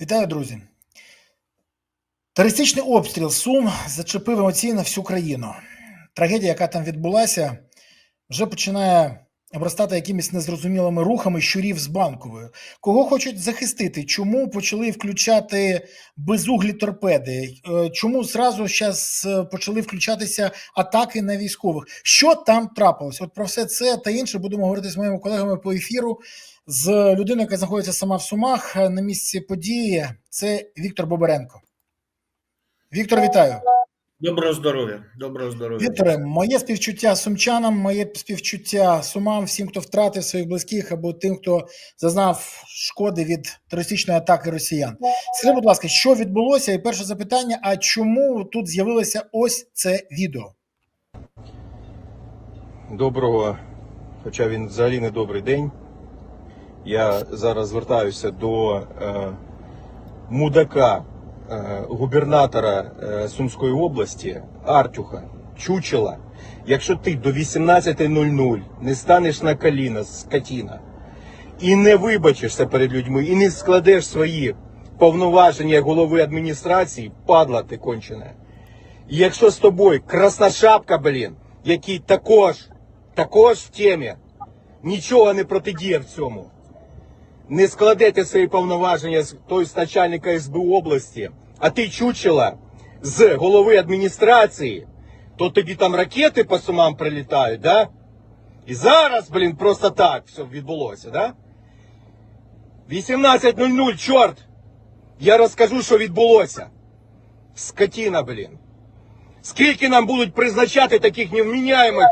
Вітаю, друзі. Терористичний обстріл Сум зачепив емоційно всю країну. Трагедія, яка там відбулася, вже починає обростати якимись незрозумілими рухами щурів з банковою. Кого хочуть захистити? Чому почали включати безуглі торпеди? Е, Чому зразу зараз почали включатися атаки на військових? Що там трапилось? От про все це та інше будемо говорити з моїми колегами по ефіру. З людиною, яка знаходиться сама в Сумах е, на місці події, це Віктор Боберенко. Віктор, вітаю. Доброго здоров'я. Доброго здоров'я. Вікторе, моє співчуття сумчанам, моє співчуття сумам, всім, хто втратив своїх близьких або тим, хто зазнав шкоди від терористичної атаки росіян. Скажи, будь ласка, що відбулося? І перше запитання: а чому тут з'явилося ось це відео? Доброго, хоча він взагалі не добрий день. Я зараз звертаюся до е, мудака, губернатора е, Сумської області Артюха Чучела. Якщо ти до 18.00 не станеш на коліна, скотіна, і не вибачишся перед людьми, і не складеш свої повноваження голови адміністрації, падла ти кончене. І якщо з тобою красношапка, блін, який також, також в темі, нічого не протидіє в цьому. Не складете свої повноваження з той з начальника СБУ області, а ти чучела з голови адміністрації, то тобі там ракети по сумам прилітають, да? І зараз, блін, просто так все відбулося, да? 18.00, чорт! Я розкажу, що відбулося. Скотіна, блін. Скільки нам будуть призначати таких невміняємих,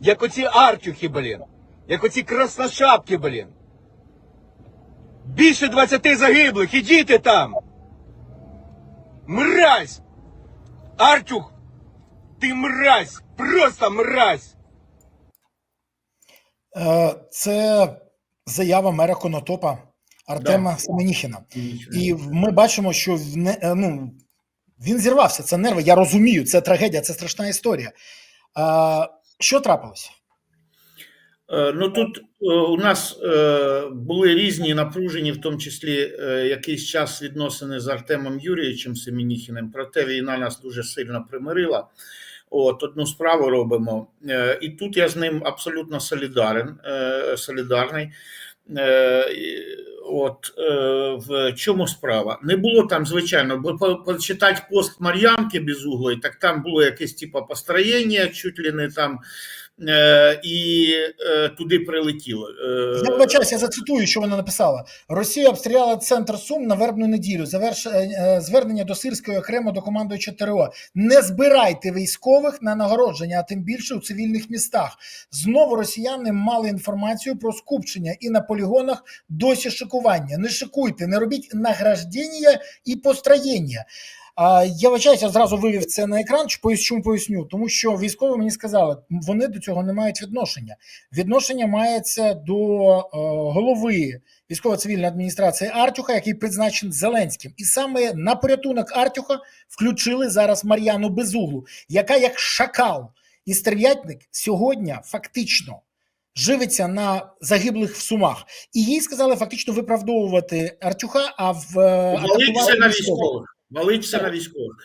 як оці артюхи, блін, як оці красношапки, блін. Більше 20 загиблих, і діти там. Мразь! Артюх! Ти мразь! Просто мразь! Е, Це заява мера Конотопа Артема Да. Семеніхіна. І ми бачимо, що в не, е, ну, він зірвався. Це нерви. Я розумію, це трагедія, це страшна історія. Що трапилось? Е, Ну тут е, у нас е, були різні напружені, в тому числі якийсь час відносини з Артемом Юрійовичем Семеніхіним. Проте війна нас дуже сильно примирила. От одну справу робимо, і тут я з ним абсолютно солідарен, солідарний. От в чому справа? Не було там, звичайно, бо почитати пост Мар'янки Безуглої, так там було якесь типу построєння, чуть ли не там, і е, туди прилетіло. Е, Я вибачаюсь, я зацитую, що вона написала. Росія обстріляла центр Сум на вербну неділю. Заверш... е, е, Звернення до Сирської окремо до командуюча ТРО. Не збирайте військових на нагородження, а тим більше у цивільних містах. Знову росіяни мали інформацію про скупчення і на полігонах досі шикування. Не шикуйте, не робіть награждення і построєння. Я вибачаюсь, я зразу вивів це на екран. Чому поясню? Тому що військові мені сказали, вони до цього не мають відношення. Відношення мається до е, голови військово-цивільної адміністрації Артюха, який призначений Зеленським. І саме на порятунок Артюха включили зараз Мар'яну Безуглу, яка як шакал і стерв'ятник сьогодні фактично. Живиться на загиблих в сумах, і їй сказали фактично виправдовувати Артюха. А в е, атакували військових. Військових. Валить на військових.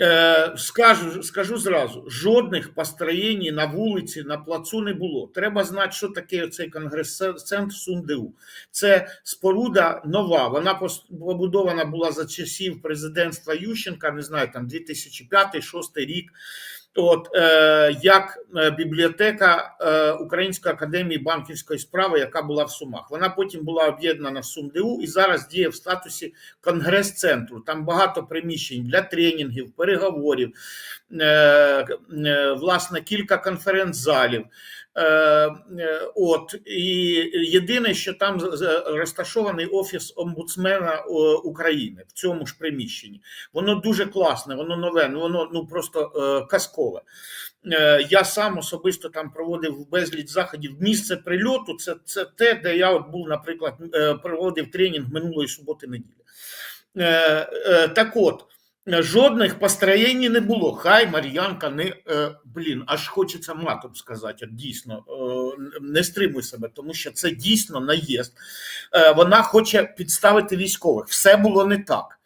Е, скажу, скажу зразу: жодних построєнь на вулиці, на плацу не було. Треба знати, що таке цей конгрес-центр СумДУ. Це споруда нова. Вона побудована була за часів президентства Ющенка, не знаю, там 2005-2006 рік. От е, як е, бібліотека е, Української академії банківської справи, яка була в Сумах. Вона потім була об'єднана в СумДУ і зараз діє в статусі конгрес-центру. Там багато приміщень для тренінгів, переговорів, е, е, власне, кілька конференц-залів. Е, е, От і єдине, що там розташований офіс омбудсмена України в цьому ж приміщенні. Воно дуже класне, воно нове, ну воно ну просто е, казкове. Е, я сам особисто там проводив безліч заходів. Місце прильоту це, це те, де я от був, наприклад, е, проводив тренінг минулої суботи неділі. Е, е, так от. Жодних построєнь не було. Хай Мар'янка не е, блін, аж хочеться матом сказати. Дійсно, е, не стримуй себе, тому що це дійсно наїзд. Е, вона хоче підставити військових. Все було не так.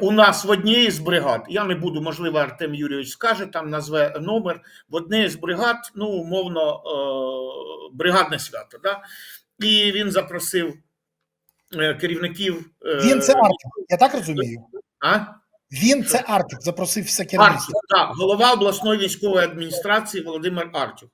У нас в одній з бригад, я не буду, можливо, Артем Юрійович скаже, там назве номер. В одній з бригад, ну, умовно, е, бригадне свято. Да? І він запросив е, керівників. е, Він це Артюк, я так розумію. А? Він це Артюк, запросив все керівництво. Артюк, так, голова обласної військової адміністрації Володимир Артюк.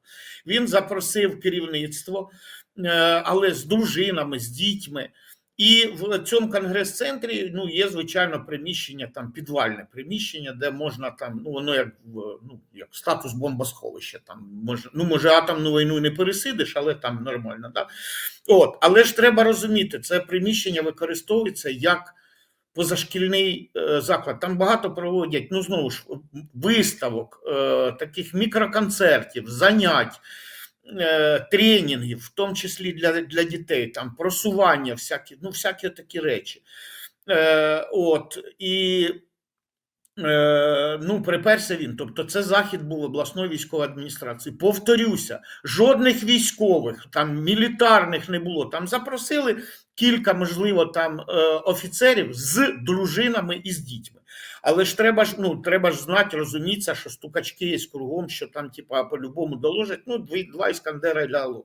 Він запросив керівництво, е, але з дружинами, з дітьми. І в цьому конгрес-центрі ну, є, звичайно, приміщення, там підвальне приміщення, де можна там, ну воно як ну, як статус бомбосховища. Там може, ну може атомну війну не пересидиш, але там нормально. Да? От, але ж треба розуміти, це приміщення використовується як позашкільний е, заклад. Там багато проводять, ну знову ж виставок, е, таких мікроконцертів, занять, е, тренінгів, в тому числі для, для дітей, там просування, всякі, ну, всякі такі речі. От, і ну, приперся він. Тобто, це захід був обласної військової адміністрації. Повторюся, жодних військових, там мілітарних не було. Там запросили кілька, можливо, там е, офіцерів з дружинами і з дітьми. Але ж треба ж ну треба ж знати, розуміться, що стукачки є кругом, що там, типа, по-любому доложать. Ну, дві, два іскандера ляло.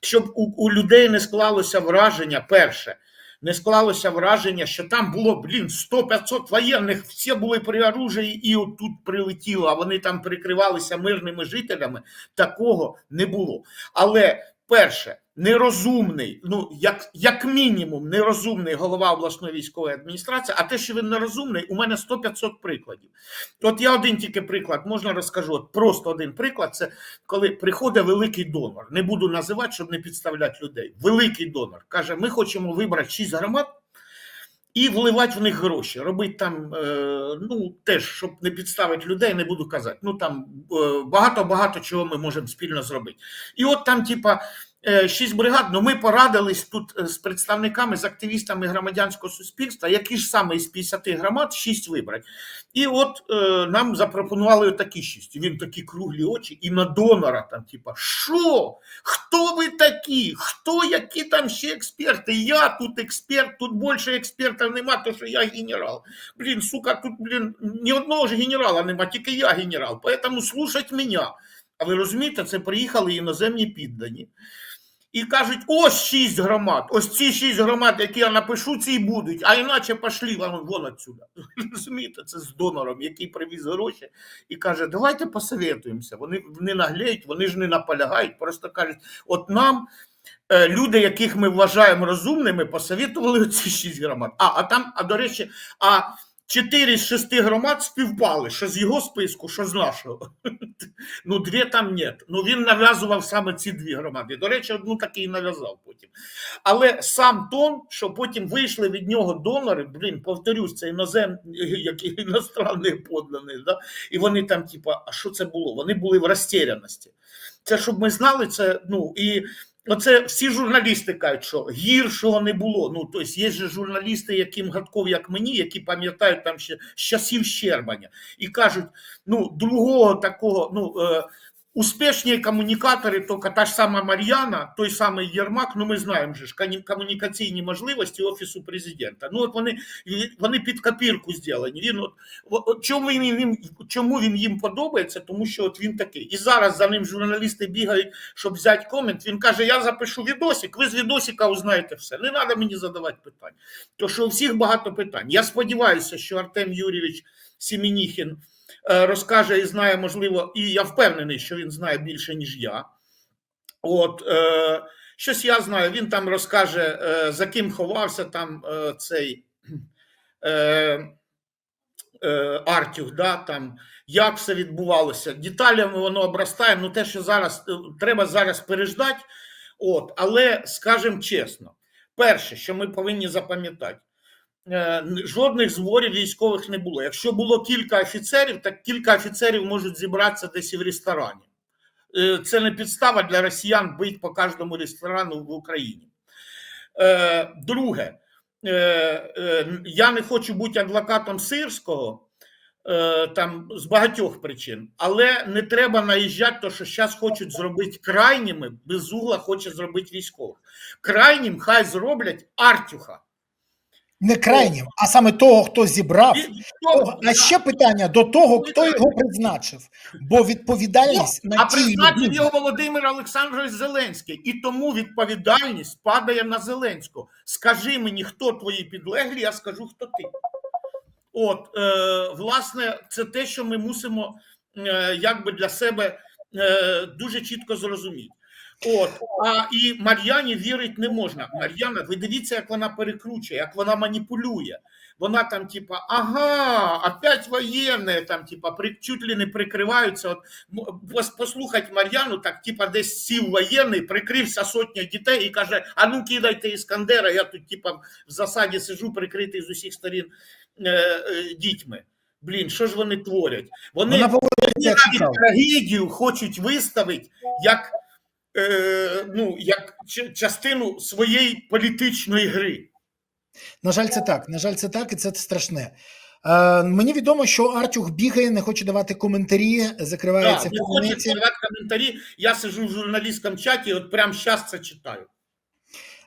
Щоб у, у людей не склалося враження, перше. Не склалося враження, що там було, блін, 100-500 воєнних, всі були при оружії і отут прилетіло, а вони там прикривалися мирними жителями. Такого не було. Але перше, нерозумний, ну як, як мінімум, нерозумний голова обласної військової адміністрації, а те, що він нерозумний, у мене 100-500 прикладів. От я один тільки приклад можна розкажу. От просто один приклад це коли приходить великий донор. Не буду називати, щоб не підставляти людей. Великий донор каже: ми хочемо вибрати 6 громад. І вливати в них гроші, робити там, е, ну теж, щоб не підставити людей, не буду казати. Ну там е, багато-багато чого ми можемо спільно зробити. І от там, типа, шість бригад, ну ми порадились тут е, з представниками, з активістами громадянського суспільства, які ж саме із 50 громад шість вибрати. І от е, нам запропонували такі шість. Він такі круглі очі, і на донора там, типа, що? Хто ви такі? Хто які там ще експерти? Я тут експерт, тут більше експертів нема, то що я генерал. Блін, сука, тут, блін, ні одного ж генерала нема, тільки я генерал. Поэтому слушать мене. А ви розумієте, це приїхали іноземні піддані. І кажуть, ось шість громад, ось ці шість громад, які я напишу, ці будуть, а іначе пошли вам вон отсюда. Розумієте, це з донором, який привіз гроші і каже, давайте посоветуємося. Вони не наглеють, вони ж не наполягають, просто кажуть, от нам е, люди, яких ми вважаємо розумними, посоветували ці шість громад. А, а там, а до речі, а чотири з шести громад співпали, що з його списку, що з нашого. Ну, дві там нет. Ну він нав'язував саме ці дві громади. До речі, одну таки і нав'язав потім. Але сам тон, що потім вийшли від нього донори, блін, повторюсь, це інозем, які іностранні поддані, да? і вони там, типа, а що це було? Вони були в розтіряності. Це щоб ми знали це, ну і. Оце всі журналісти кажуть, що гіршого не було. Ну, тобто є же журналісти, яким гадков, як мені, які пам'ятають там ще з часів Щербаня, і кажуть, ну, другого такого, ну, е, успішні комунікатори, тільки та ж сама Мар'яна, той самий Єрмак, ну ми знаємо же ж комунікаційні можливості Офісу президента. Ну, от вони, вони під копірку зроблені. Він от, от, чому, він, їм- чому він їм подобається? Тому що от він такий. І зараз за ним журналісти бігають, щоб взяти комент. Він каже: Я запишу відосик, ви з відосика узнаєте все. Не треба мені задавати питань. То що у всіх багато питань. Я сподіваюся, що Артем Юрійович Сімініхін е, розкаже і знає, можливо, і я впевнений, що він знає більше, ніж я. От, е, щось я знаю, він там розкаже, е, за ким ховався там е, цей е, е, Артюх, да, там, як все відбувалося. Деталями воно обростає, ну те, що зараз е, треба зараз переждати. От, але скажемо чесно, перше, що ми повинні запам'ятати, е, жодних зборів військових не було. Якщо було кілька офіцерів, так кілька офіцерів можуть зібратися десь в ресторані. Е, Це не підстава для росіян бити по кожному ресторану в Україні. Е, Друге, е, е, я не хочу бути адвокатом сирського. е, Там з багатьох причин, але не треба наїжджати, то що зараз хочуть зробити крайніми, безугла хоче зробити військових. Крайнім хай зроблять Артюха. Не крайнім, а саме того, хто зібрав. А ще питання до того, хто його призначив. Бо відповідальність на А призначив його Володимир Олександрович Зеленський, і тому відповідальність падає на Зеленського. Скажи мені, хто твої підлеглі, я скажу, хто ти. От, е, власне, це те, що ми мусимо е, якби для себе е, дуже чітко зрозуміти. От, а і Мар'яні вірить не можна. Мар'яна, ви дивіться, як вона перекручує, як вона маніпулює. Вона там, типа, ага, опять воєнне, там, типа, при, чуть ли не прикриваються. От, послухать Мар'яну, так, типа, десь сів воєнний, прикрився сотня дітей і каже: А ну кидайте Іскандера, я тут, типа, в засаді сижу, прикритий з усіх сторін е, е, дітьми. Блін, що ж вони творять? Вони вони навіть трагедію хочуть виставити як, е, ну, як частину своєї політичної гри. На жаль, це так. На жаль, це так, і це страшне. Е, мені відомо, що Артюх бігає, не хоче давати коментарі, закривається Так, в не хочуть давати коментарі. Я сижу в журналістському чаті, от прямо зараз це читаю.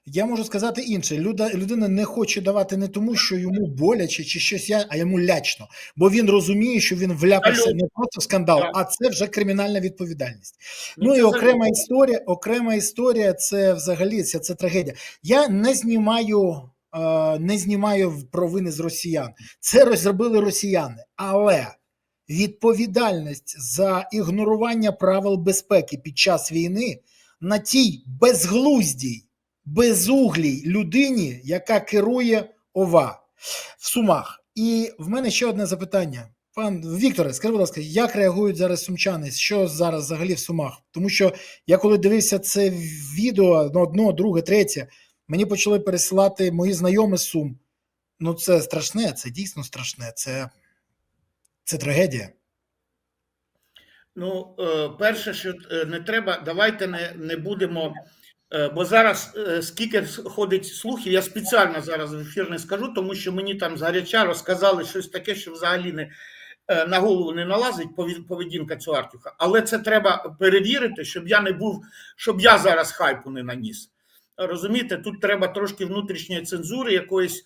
Я можу сказати інше. Люда, людина не хоче давати не тому, що йому боляче чи щось, я, а йому лячно. Бо він розуміє, що він вляпався не просто в скандал, а це вже кримінальна відповідальність. Ну, Ну, і окрема історія, окрема історія це взагалі це, це трагедія. Я не знімаю, не знімаю провини з росіян. Це розробили росіяни, але відповідальність за ігнорування правил безпеки під час війни на тій безглуздій, безуглій людині, яка керує ОВА в Сумах. І в мене ще одне запитання. Пан Вікторе, скажи, будь ласка, як реагують зараз сумчани? Що зараз взагалі в Сумах? Тому що я коли дивився це відео на одно, друге, третє, мені почали пересилати мої знайомі Сум. Ну, це страшне, це дійсно страшне. Це, це трагедія. Ну, е, перше, що е, не треба, давайте не, не будемо. Е, Бо зараз е, скільки ходить слухів, я спеціально зараз в ефір не скажу, тому що мені там згаряча розказали щось таке, що взагалі не е, на голову не налазить поведінка цього Артюха. Але це треба перевірити, щоб я не був, щоб я зараз хайпу не наніс. Розумієте, тут треба трошки внутрішньої цензури якоїсь.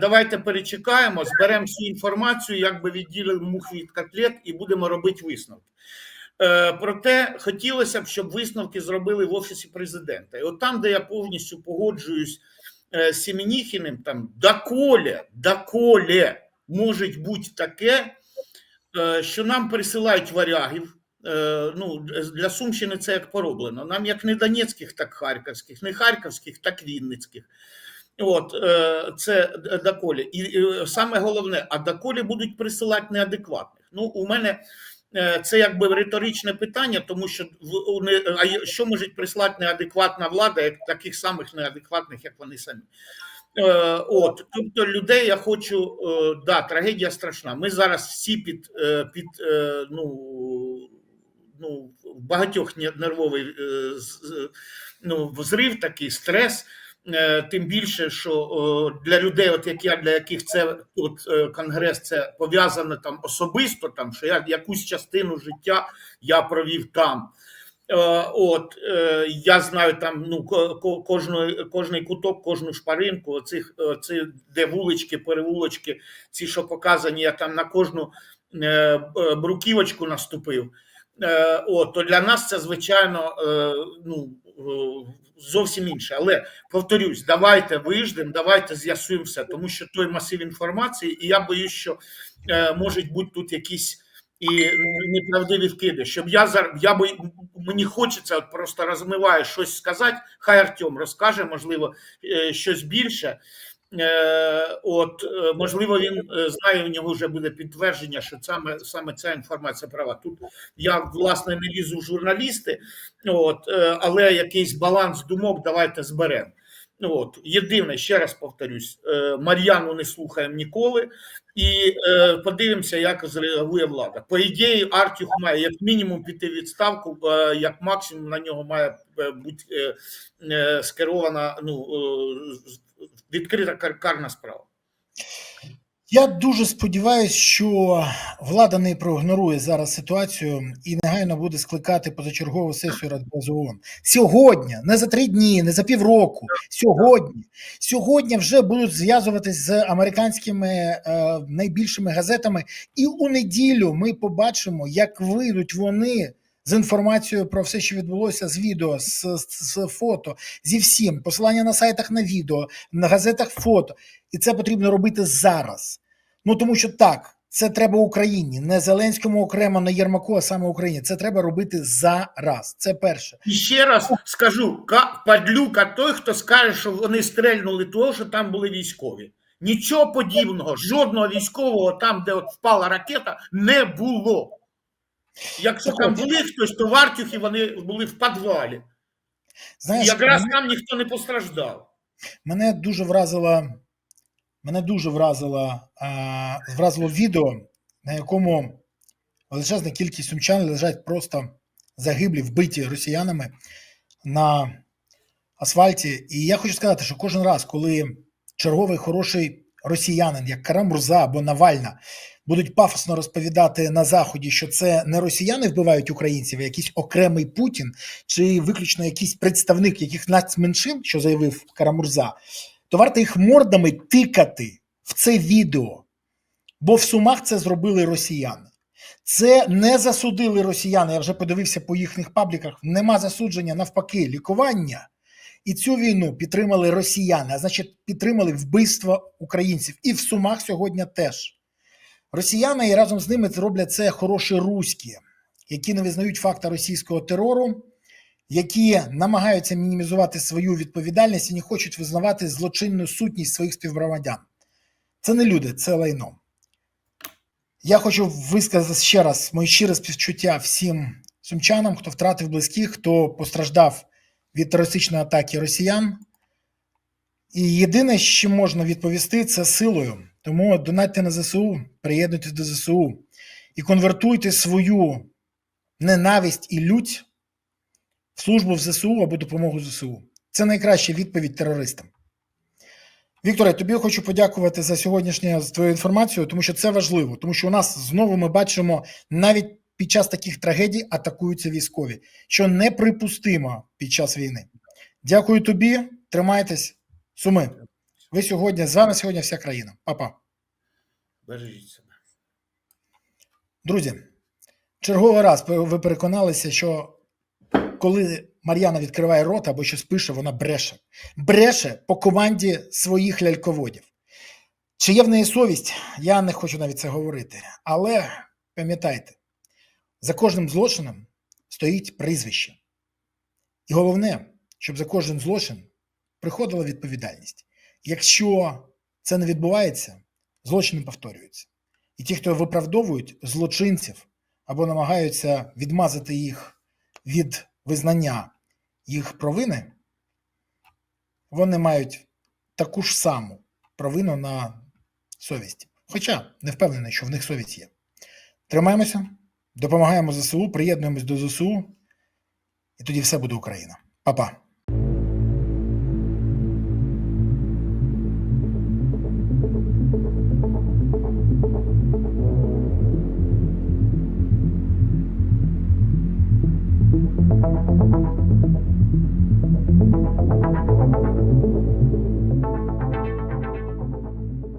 Давайте перечекаємо, зберемо всю інформацію, якби відділимо мух від котлет і будемо робити висновки. Е, Проте хотілося б, щоб висновки зробили в офісі президента. І от там, де я повністю погоджуюсь е, з Сімініхіним, там доколе, доколе може бути таке, е, що нам присилають варягів. Ну, для Сумщини це як пороблено. Нам як не донецьких, так харківських, не харківських, так вінницьких. От це доколі. І саме головне, а доколі будуть присилати неадекватних. Ну, у мене це якби риторичне питання, тому що а що може прислати неадекватна влада, як таких самих неадекватних, як вони самі. Е, От, тобто людей я хочу, е, да, трагедія страшна. Ми зараз всі під, е, під е, ну, ну, багатьох нервовий е, ну, взрив, такий стрес. Е, Тим більше, що для людей, от як я, для яких це от, е, конгрес, це пов'язано там особисто, там що я якусь частину життя я провів там. Е, От я знаю там ну ко- ко- кожної, кожний куток, кожну шпаринку, оцих оці, де вулички, перевулочки, ці, що показані, я там на кожну бруківочку наступив. От, то для нас це звичайно ну, зовсім інше. Але повторюсь, давайте виждемо, давайте з'ясуємо все, тому що той масив інформації, і я боюсь, що е, можуть бути тут якісь і неправдиві вкиди. Щоб я зараз я бо мені хочеться от просто розмиває щось сказати. Хай Артем розкаже, можливо, е, щось більше. Е, От, е, можливо, він е, знає, у нього вже буде підтвердження, що саме саме ця інформація права. Тут я власне не лізу в журналісти, от, але якийсь баланс думок давайте зберемо. От, єдине, ще раз повторюсь, Мар'яну не слухаємо ніколи, і е, подивимося, як зреагує влада. По ідеї, Артюх має як мінімум піти відставку, е, як максимум на нього має е, бути е, е, скерована ну, е, відкрита кар- карна справа. Я дуже сподіваюся, що влада не проігнорує зараз ситуацію і негайно буде скликати позачергову сесію Радбезу ООН. Сьогодні, не за три дні, не за півроку. Сьогодні, сьогодні вже будуть зв'язуватись з американськими е, найбільшими газетами, і у неділю ми побачимо, як вийдуть вони. З інформацією про все, що відбулося, з відео, з, з, фото, зі всім, посилання на сайтах на відео, на газетах фото. І це потрібно робити зараз. Ну тому що так, це треба Україні, не Зеленському окремо, не Єрмаку, а саме Україні. Це треба робити зараз. Це перше. І ще раз скажу: ка- падлюка той, хто скаже, що вони стрельнули того, що там були військові. Нічого подібного, жодного військового там, де от впала ракета, не було. Якщо там були хтось, то в Артюхі вони були в підвалі. І якраз мене, там ніхто не постраждав. мене дуже вразила, мене дуже вразила, а, вразило відео, на якому величезна кількість сумчан лежать просто загиблі, вбиті росіянами на асфальті. І я хочу сказати, що кожен раз, коли черговий хороший росіянин, як Карамурза або Навальна, будуть пафосно розповідати на заході, що це не росіяни вбивають українців, а якийсь окремий Путін, чи виключно якийсь представник яких нацменшин, що заявив Карамурза, то варто їх мордами тикати в це відео, бо в Сумах це зробили росіяни. Це не засудили росіяни. Я вже подивився по їхніх пабліках. Нема засудження, навпаки, лікування. І цю війну підтримали росіяни, а значить, підтримали вбивство українців. І в Сумах сьогодні теж. Росіяни і разом з ними це роблять це хороші руські, які не визнають факта російського терору, які намагаються мінімізувати свою відповідальність і не хочуть визнавати злочинну сутність своїх співгромадян. Це не люди, це лайно. Я хочу висказати ще раз мої щире співчуття всім сумчанам, хто втратив близьких, хто постраждав від терористичної атаки росіян. І єдине, що можна відповісти, це силою. Тому донатьте на ЗСУ, приєднуйтесь до ЗСУ і конвертуйте свою ненависть і лють в службу в ЗСУ або допомогу ЗСУ. Це найкраща відповідь терористам. Вікторе, тобі хочу подякувати за сьогоднішню твою інформацію, тому що це важливо, тому що у нас знову ми бачимо навіть під час таких трагедій атакуються військові, що неприпустимо під час війни. Дякую тобі, тримайтесь, суми. Ви сьогодні з вами сьогодні вся країна. Па-па. Бережіть себе. Друзі, черговий раз ви переконалися, що коли Мар'яна відкриває рот або щось пише, вона бреше. Бреше по команді своїх ляльководів. Чи є в неї совість? Я не хочу навіть це говорити. Але пам'ятайте, за кожним злочином стоїть прізвище. І головне, щоб за кожен злочин приходила відповідальність. Якщо це не відбувається, злочини повторюються. І ті, хто виправдовують злочинців або намагаються відмазати їх від визнання їх провини, вони мають таку ж саму провину на совісті. Хоча не впевнений, що в них совість є. Тримаємося, допомагаємо ЗСУ, приєднуємось до ЗСУ, і тоді все буде Україна. Па-па.